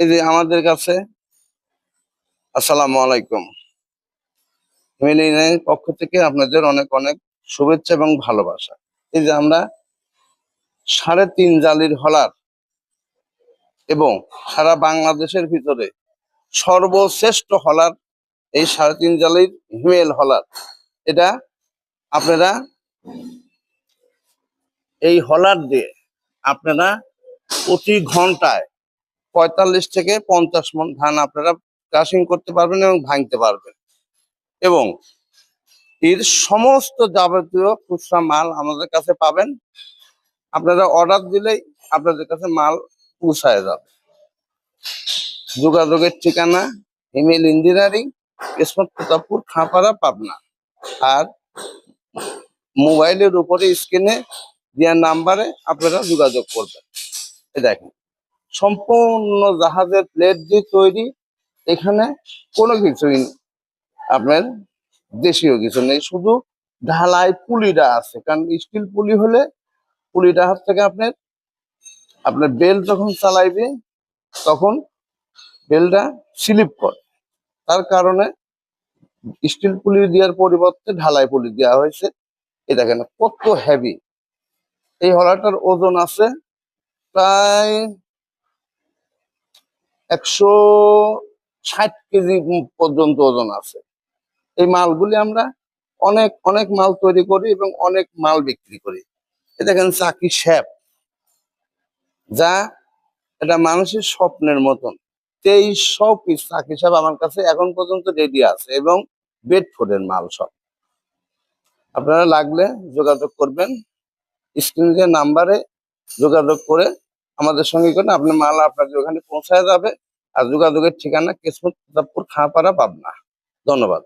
এই যে আমাদের কাছে, আসসালামু আলাইকুম। মিলিনের পক্ষ থেকে আপনাদের অনেক অনেক শুভেচ্ছা এবং ভালোবাসা। এই যে আমরা সাড়ে তিন জালির হলার এবং সারা বাংলাদেশের ভিতরে সর্বশ্রেষ্ঠ হলার এই সাড়ে তিন জালির হিমেল হলার। এটা আপনারা এই হলার দিয়ে আপনারা প্রতি ঘন্টায় পঁয়তাল্লিশ থেকে পঞ্চাশ মন ধান আপনারা ক্রাশিং করতে পারবেন এবং ভাঙতে পারবেন। এবং এর সমস্ত যাবতীয় খুচরা মাল আমাদের কাছে পাবেন। আপনারা অর্ডার দিলেই আপনাদের কাছে মাল পৌঁছায় যাবে। যোগাযোগের ঠিকানা ইমেল ইঞ্জিনিয়ারিং কিসমত প্রতাপপুর খাঁপাড়া, পাবনা। আর মোবাইলের উপরে স্ক্রিনে দেওয়ার নাম্বারে আপনারা যোগাযোগ করবেন। দেখেন। সম্পূর্ণ জাহাজের প্লেট দিয়ে তৈরি। এখানে কোনো কিছুই আপনার দেশীয় কিছু নেই, শুধু ঢালাই পুলিটা আছে। কারণ স্টিল পুলি হলে পুলিটা হাত থেকে আপনার আপনার বেল যখন চালাইবে, তখন বেলটা স্লিপ করে। তার কারণে স্টিল পুলি দেওয়ার পরিবর্তে ঢালাই পুলি দেওয়া হয়েছে। এই দেখেন কত হেভি এই হলাটার ওজন আছে প্রায় একশো ষাট কেজি পর্যন্ত ওজন আছে। এই মালগুলি আমরা অনেক অনেক মাল তৈরি করি এবং অনেক মাল বিক্রি করি। এ দেখেন চাকি শ্যাপ, যা এটা মানুষের স্বপ্নের মতন। তেইশশো পিস চাকি শ্যাপ আমার কাছে এখন পর্যন্ত রেডি আছে এবং বেড বেডফোর্ডের মাল সব। আপনারা লাগলে যোগাযোগ করবেন, স্ক্রিনে নাম্বারে যোগাযোগ করে আমাদের সঙ্গে করে আপনার মাল আপনাকে ওখানে পৌঁছায় যাবে। আর যোগাযোগের ঠিকানা কেশপুর প্রতাপপুর খাঁপাড়া, পাবনা। ধন্যবাদ।